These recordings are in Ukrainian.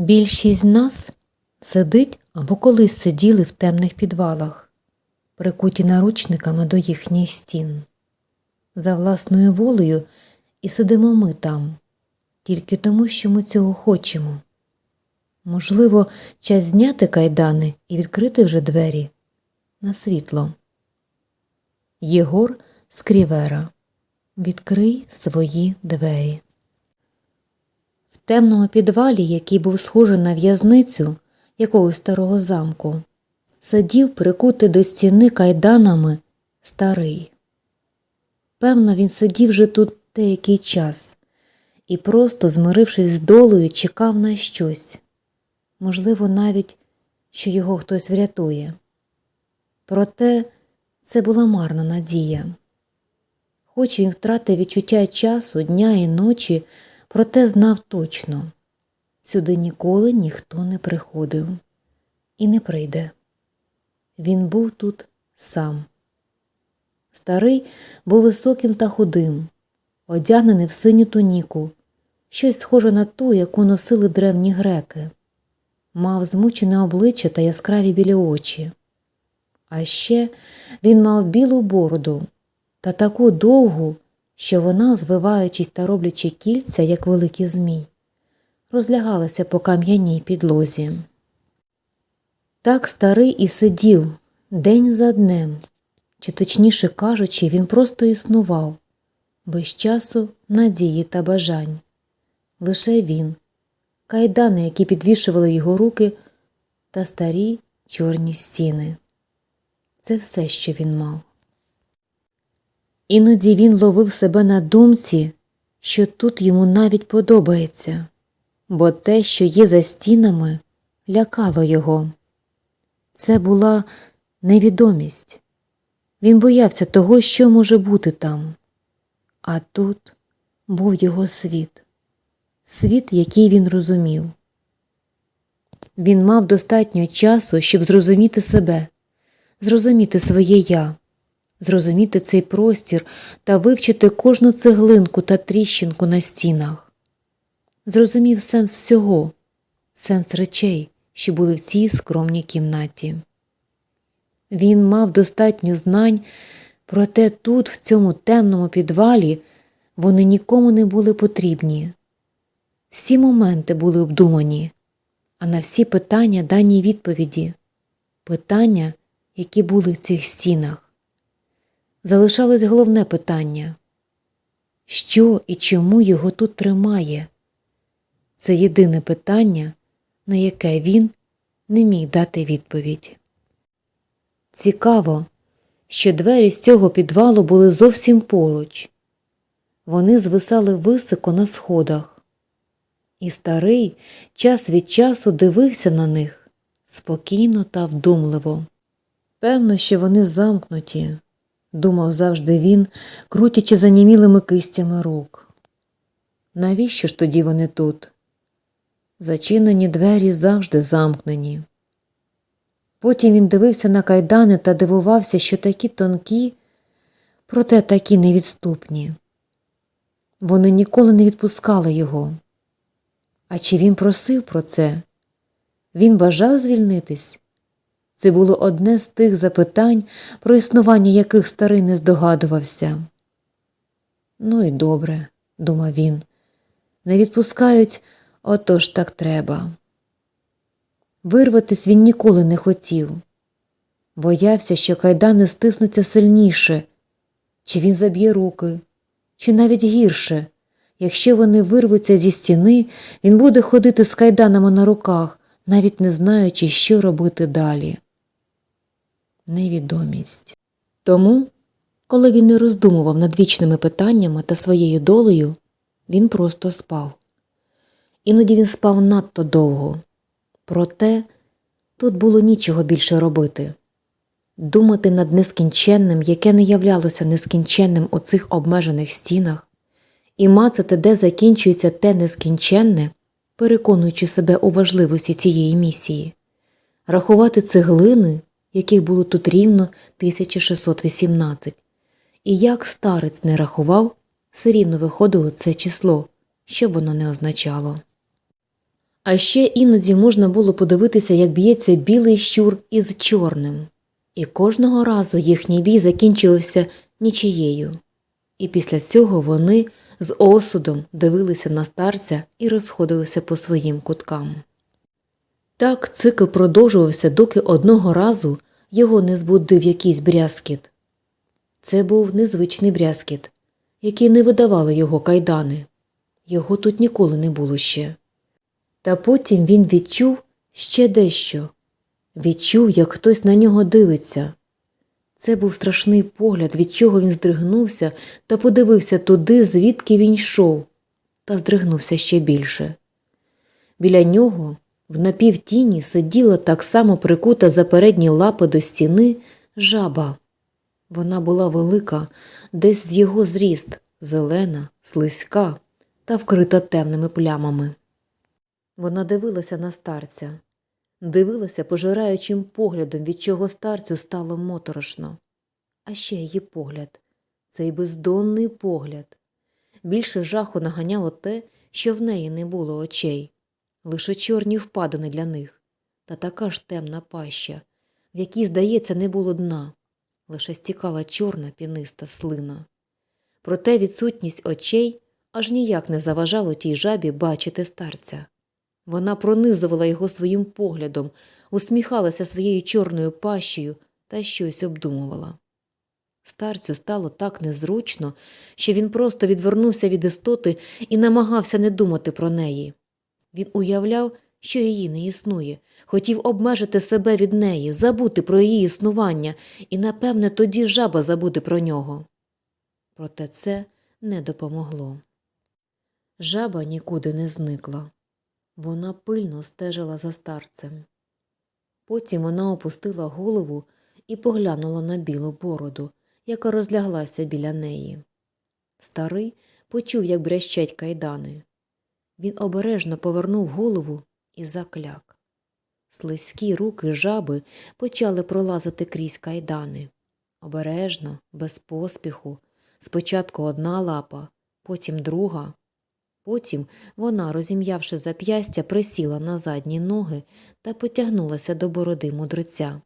Більшість з нас сидить або колись сиділи в темних підвалах, прикуті наручниками до їхніх стін. За власною волею і сидимо ми там, тільки тому, що ми цього хочемо. Можливо, час зняти кайдани і відкрити вже двері на світло. Єгор Скрівера. Відкрий свої двері. Темному підвалі, який був схожий на в'язницю якогось старого замку, сидів прикутий до стіни кайданами старий. Певно, він сидів вже тут деякий час і, просто змирившись з долею, чекав на щось, можливо, навіть, що його хтось врятує. Проте це була марна надія. Хоч він втратив відчуття часу, дня і ночі, проте знав точно сюди ніколи ніхто не приходив і не прийде. Він був тут сам. Старий був високим та худим, одягнений в синю туніку, щось схоже на ту, яку носили древні греки, мав змучене обличчя та яскраві білі очі. А ще він мав білу бороду та таку довгу, що вона, звиваючись та роблячи кільця, як великий змій, розлягалася по кам'яній підлозі. Так старий і сидів день за днем, чи точніше кажучи, він просто існував, без часу, надії та бажань. Лише він, кайдани, які підвішували його руки, та старі чорні стіни. Це все, що він мав. Іноді він ловив себе на думці, що тут йому навіть подобається, бо те, що є за стінами, лякало його. Це була невідомість. Він боявся того, що може бути там. А тут був його світ, світ, який він розумів. Він мав достатньо часу, щоб зрозуміти себе, зрозуміти своє я, зрозуміти цей простір та вивчити кожну цеглинку та тріщинку на стінах. Зрозумів сенс всього, сенс речей, що були в цій скромній кімнаті. Він мав достатньо знань, проте тут, в цьому темному підвалі, вони нікому не були потрібні. Всі моменти були обдумані, а на всі питання дані відповіді, питання, які були в цих стінах. Залишалось головне питання що і чому його тут тримає? Це єдине питання, на яке він не міг дати відповідь. Цікаво, що двері з цього підвалу були зовсім поруч. Вони звисали високо на сходах, і старий час від часу дивився на них спокійно та вдумливо. Певно, що вони замкнуті, думав завжди він, крутячи занімілими кистями рук. Навіщо ж тоді вони тут? Зачинені двері завжди замкнені. Потім він дивився на кайдани та дивувався, що такі тонкі, проте такі невідступні. Вони ніколи не відпускали його. А чи він просив про це? Він бажав звільнитись? Це було одне з тих запитань, про існування яких старий не здогадувався. Ну і добре, думав він, не відпускають, отож так треба. Вирватись він ніколи не хотів. Боявся, що кайдани стиснуться сильніше, чи він заб'є руки, чи навіть гірше. Якщо вони вирвуться зі стіни, він буде ходити з кайданами на руках, навіть не знаючи, що робити далі. Невідомість. Тому, коли він не роздумував над вічними питаннями та своєю долею, він просто спав. Іноді він спав надто довго. Проте тут було нічого більше робити. Думати над нескінченним, яке не являлося нескінченним у цих обмежених стінах, і мацати, де закінчується те нескінченне, переконуючи себе у важливості цієї місії, рахувати цеглини, яких було тут рівно 1618, і як старець не рахував, все рівно виходило це число, що воно не означало. А ще іноді можна було подивитися, як б'ється білий щур із чорним. І кожного разу їхній бій закінчувався нічиєю. І після цього вони з осудом дивилися на старця і розходилися по своїм куткам. Так цикл продовжувався, доки одного разу його не збудив якийсь брязкіт. Це був незвичний брязкіт, який не видавали його кайдани. Його тут ніколи не було ще. Та потім він відчув ще дещо відчув, як хтось на нього дивиться. Це був страшний погляд, від чого він здригнувся та подивився туди, звідки він йшов, та здригнувся ще більше. Біля нього в напівтіні сиділа так само прикута за передні лапи до стіни жаба. Вона була велика, десь з його зріст, зелена, слизька та вкрита темними плямами. Вона дивилася на старця, дивилася пожираючим поглядом, від чого старцю стало моторошно. А ще її погляд, цей бездонний погляд. Більше жаху наганяло те, що в неї не було очей, лише чорні впадини для них, та така ж темна паща, в якій, здається, не було дна, лише стікала чорна піниста слина. Проте відсутність очей аж ніяк не заважало тій жабі бачити старця. Вона пронизувала його своїм поглядом, усміхалася своєю чорною пащею та щось обдумувала. Старцю стало так незручно, що він просто відвернувся від істоти і намагався не думати про неї. Він уявляв, що її не існує, хотів обмежити себе від неї, забути про її існування, і, напевне, тоді жаба забуде про нього. Проте це не допомогло. Жаба нікуди не зникла. Вона пильно стежила за старцем. Потім вона опустила голову і поглянула на білу бороду, яка розляглася біля неї. Старий почув, як брещать кайдани. Він обережно повернув голову і закляк. Слизькі руки жаби почали пролазити крізь кайдани. Обережно, без поспіху, спочатку одна лапа, потім друга. Потім вона, розім'явши зап'ястя, присіла на задні ноги та потягнулася до бороди мудреця.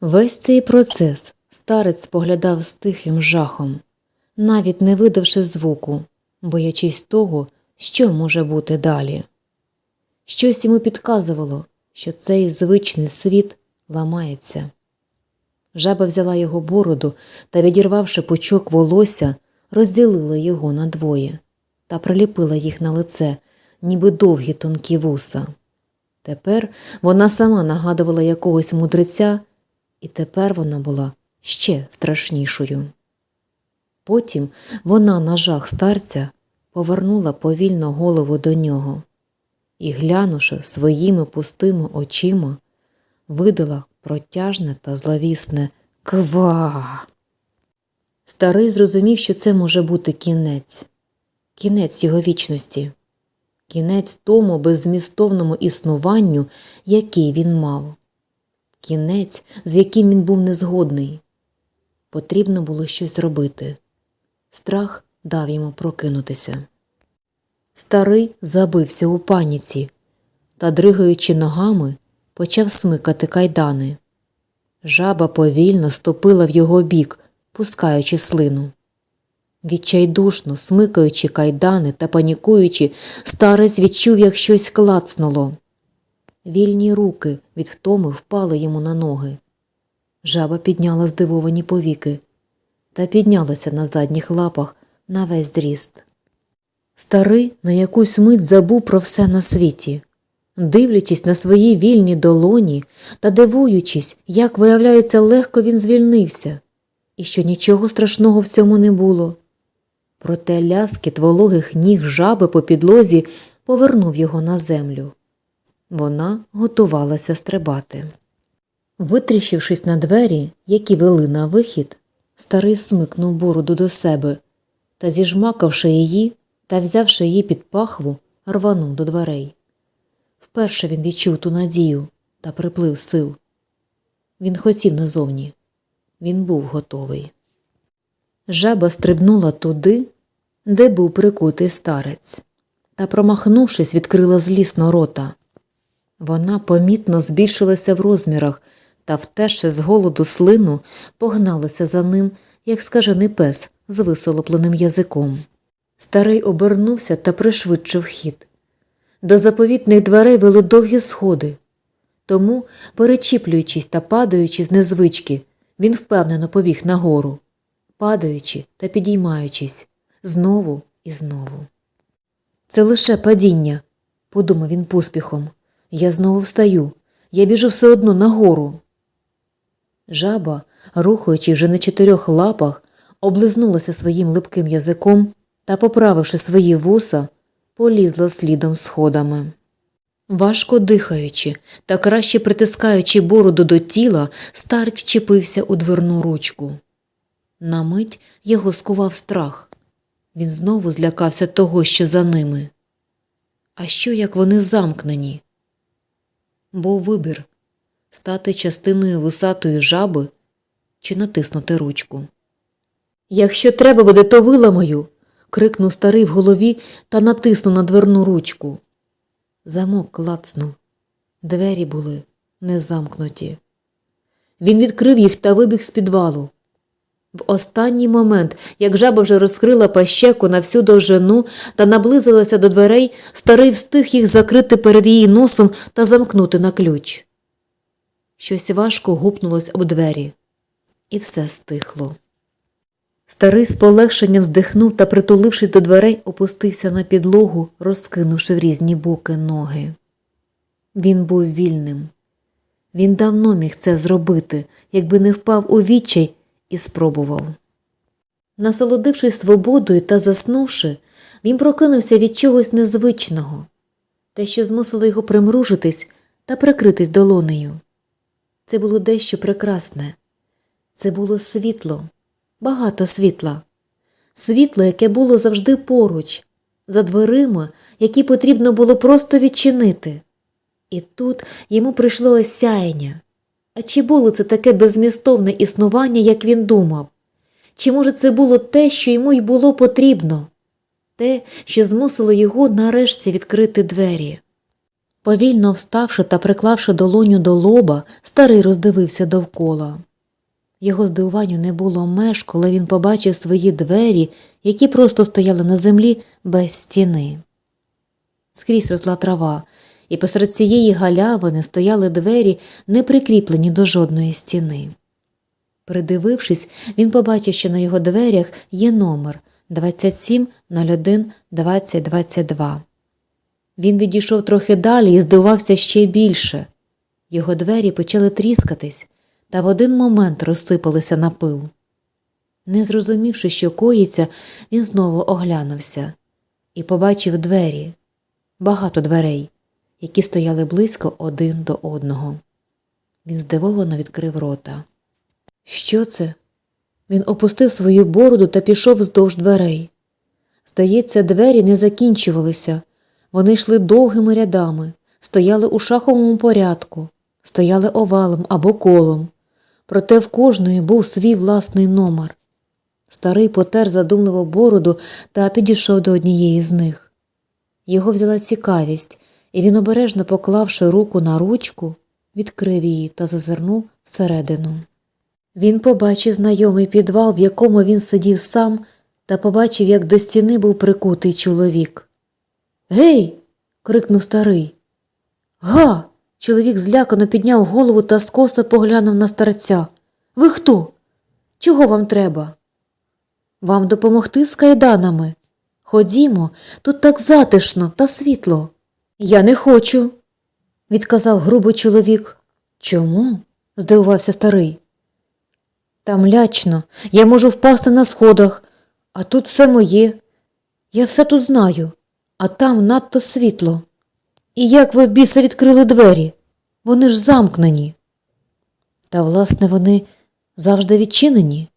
Весь цей процес старець споглядав з тихим жахом, навіть не видавши звуку, боячись того, що може бути далі. Щось йому підказувало, що цей звичний світ ламається. Жаба взяла його бороду та, відірвавши пучок волосся, розділила його надвоє та приліпила їх на лице, ніби довгі тонкі вуса. Тепер вона сама нагадувала якогось мудреця, і тепер вона була ще страшнішою. Потім вона на жах старця повернула повільно голову до нього і, глянувши своїми пустими очима, видала протяжне та зловісне ква. Старий зрозумів, що це може бути кінець, кінець його вічності, кінець тому беззмістовному існуванню, який він мав, кінець, з яким він був незгодний. Потрібно було щось робити. Страх дав йому прокинутися. Старий забився у паніці та, дригаючи ногами, почав смикати кайдани. Жаба повільно ступила в його бік, пускаючи слину. Відчайдушно, смикаючи кайдани та панікуючи, старець відчув, як щось клацнуло. Вільні руки від втоми впали йому на ноги. Жаба підняла здивовані повіки та піднялася на задніх лапах на весь зріст. Старий на якусь мить забув про все на світі, дивлячись на свої вільні долоні та дивуючись, як, виявляється, легко він звільнився, і що нічого страшного в цьому не було. Проте ляскіт вологих ніг жаби по підлозі повернув його на землю. Вона готувалася стрибати. Витріщившись на двері, які вели на вихід, старий смикнув бороду до себе та, зіжмакавши її та взявши її під пахву, рванув до дверей. Вперше він відчув ту надію та приплив сил. Він хотів назовні. Він був готовий. Жаба стрибнула туди, де був прикутий старець. та, промахнувшись, відкрила злісно рота. Вона помітно збільшилася в розмірах та, втерши з голоду слину, погналася за ним, як скажений пес з висолопленим язиком. Старий обернувся та пришвидшив хід. До заповітних дверей вели довгі сходи. Тому, перечіплюючись та падаючи з незвички, він впевнено побіг нагору, падаючи та підіймаючись знову і знову. Це лише падіння, подумав він поспіхом. Я знову встаю, я біжу все одно нагору. Жаба, рухаючи вже на чотирьох лапах, облизнулася своїм липким язиком та, поправивши свої вуса, полізла слідом сходами. Важко дихаючи та краще притискаючи бороду до тіла, старк вчепився у дверну ручку. На мить його скував страх. Він знову злякався того, що за ними. А що, як вони замкнені? Був вибір стати частиною вусатої жаби чи натиснути ручку. Якщо треба буде, то виламаю. крикнув старий в голові та натиснув на дверну ручку. Замок клацнув. Двері були не замкнуті. Він відкрив їх та вибіг з підвалу. В останній момент, як жаба вже розкрила пащеку на всю довжину та наблизилася до дверей, старий встиг їх закрити перед її носом та замкнути на ключ. Щось важко гупнулось об двері, і все стихло. Старий з полегшенням вздихнув та, притулившись до дверей, опустився на підлогу, розкинувши в різні боки ноги. Він був вільним. Він давно міг це зробити, якби не впав у відчай і спробував. Насолодившись свободою та заснувши, він прокинувся від чогось незвичного, те, що змусило його примружитись та прикритись долонею. Це було дещо прекрасне. Це було світло, багато світла, світло, яке було завжди поруч, за дверима, які потрібно було просто відчинити. І тут йому прийшло осяяння. А чи було це таке безмістовне існування, як він думав? Чи, може, це було те, що йому й було потрібно, те, що змусило його нарешті відкрити двері? Повільно вставши та приклавши долоню до лоба, старий роздивився довкола. Його здивуванню не було меж, коли він побачив свої двері, які просто стояли на землі без стіни. Скрізь росла трава, і посеред цієї галявини стояли двері, не прикріплені до жодної стіни. Придивившись, він побачив, що на його дверях є номер 27 01 20 22. Він відійшов трохи далі і здивувався ще більше. Його двері почали тріскатись та в один момент розсипалися на пил. Не зрозумівши, що коїться, він знову оглянувся і побачив двері, багато дверей, які стояли близько один до одного. Він здивовано відкрив рота. Що це? Він опустив свою бороду та пішов вздовж дверей. Здається, двері не закінчувалися, вони йшли довгими рядами, стояли у шаховому порядку, стояли овалом або колом. Проте в кожної був свій власний номер. Старий потер задумливо бороду та підійшов до однієї з них. Його взяла цікавість, і він, обережно поклавши руку на ручку, відкрив її та зазирнув всередину. Він побачив знайомий підвал, в якому він сидів сам, та побачив, як до стіни був прикутий чоловік. Гей. крикнув старий. Га. Чоловік злякано підняв голову та скоса поглянув на старця. Ви хто? Чого вам треба? Вам допомогти з кайданами? Ходімо, тут так затишно та світло. Я не хочу, відказав грубий чоловік. Чому? здивувався старий. Там лячно, я можу впасти на сходах, а тут все моє. Я все тут знаю, а там надто світло. І як ви в біса відкрили двері? Вони ж замкнені. Та, власне, вони завжди відчинені.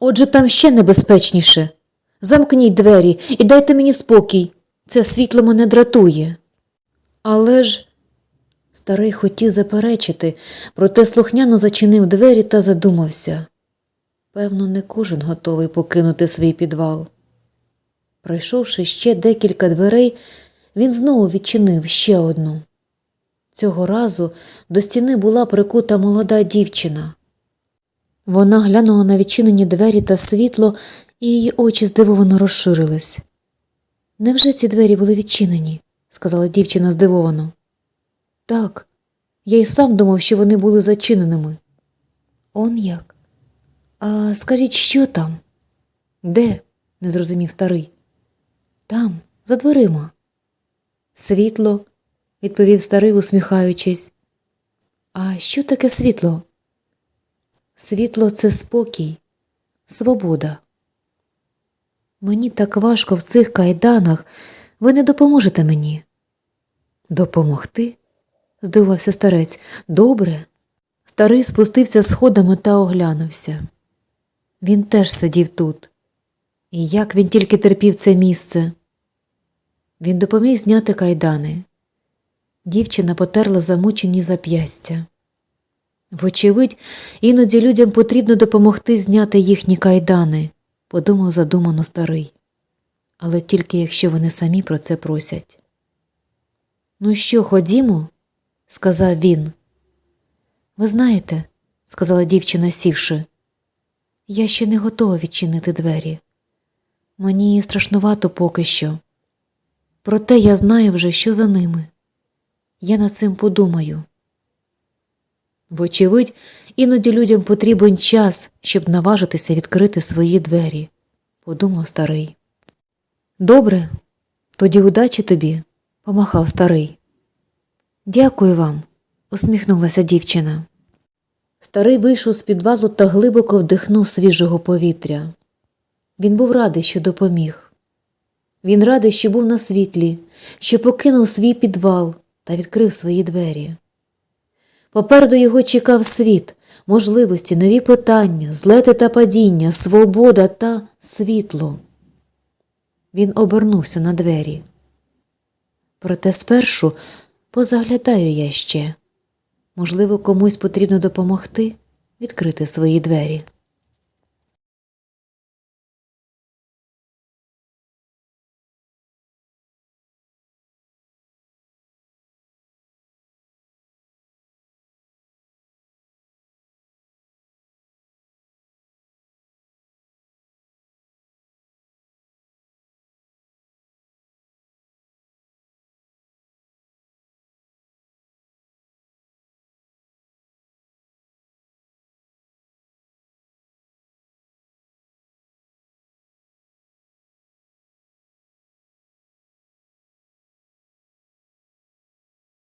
Отже, там ще небезпечніше. Замкніть двері і дайте мені спокій. Це світло мене дратує. Але ж. Старий хотів заперечити, проте слухняно зачинив двері та задумався. Певно, не кожен готовий покинути свій підвал. Пройшовши ще декілька дверей, він знову відчинив ще одну. Цього разу до стіни була прикута молода дівчина. Вона глянула на відчинені двері та світло, і її очі здивовано розширились. Невже ці двері були відчинені? сказала дівчина здивовано. Так, я й сам думав, що вони були зачиненими. Он як? А скажіть, що там? Де? не зрозумів старий. Там, за дверима. Світло, відповів старий, усміхаючись. А що таке світло? Світло це спокій, свобода. Мені так важко в цих кайданах. Ви не допоможете мені. Допомогти? здивувався старець. Добре. Старий спустився сходами та оглянувся. Він теж сидів тут. І як він тільки терпів це місце. Він допоміг зняти кайдани. Дівчина потерла замучені зап'ястя. Вочевидь, іноді людям потрібно допомогти зняти їхні кайдани, подумав задумано старий. Але тільки якщо вони самі про це просять. Ну що, ходімо? сказав він. Ви знаєте, сказала дівчина, сівши, я ще не готова відчинити двері. Мені страшнувато поки що. Проте я знаю вже, що за ними. Я над цим подумаю. Вочевидь, іноді людям потрібен час, щоб наважитися відкрити свої двері, подумав старий. Добре, тоді удачі тобі, помахав старий. Дякую вам, усміхнулася дівчина. Старий вийшов з підвалу та глибоко вдихнув свіжого повітря. Він був радий, що допоміг. Він радий, що був на світлі, що покинув свій підвал та відкрив свої двері. Попереду його чекав світ, можливості, нові питання, злети та падіння, свобода та світло. Він обернувся на двері. Проте спершу позаглядаю я ще. Можливо, комусь потрібно допомогти відкрити свої двері.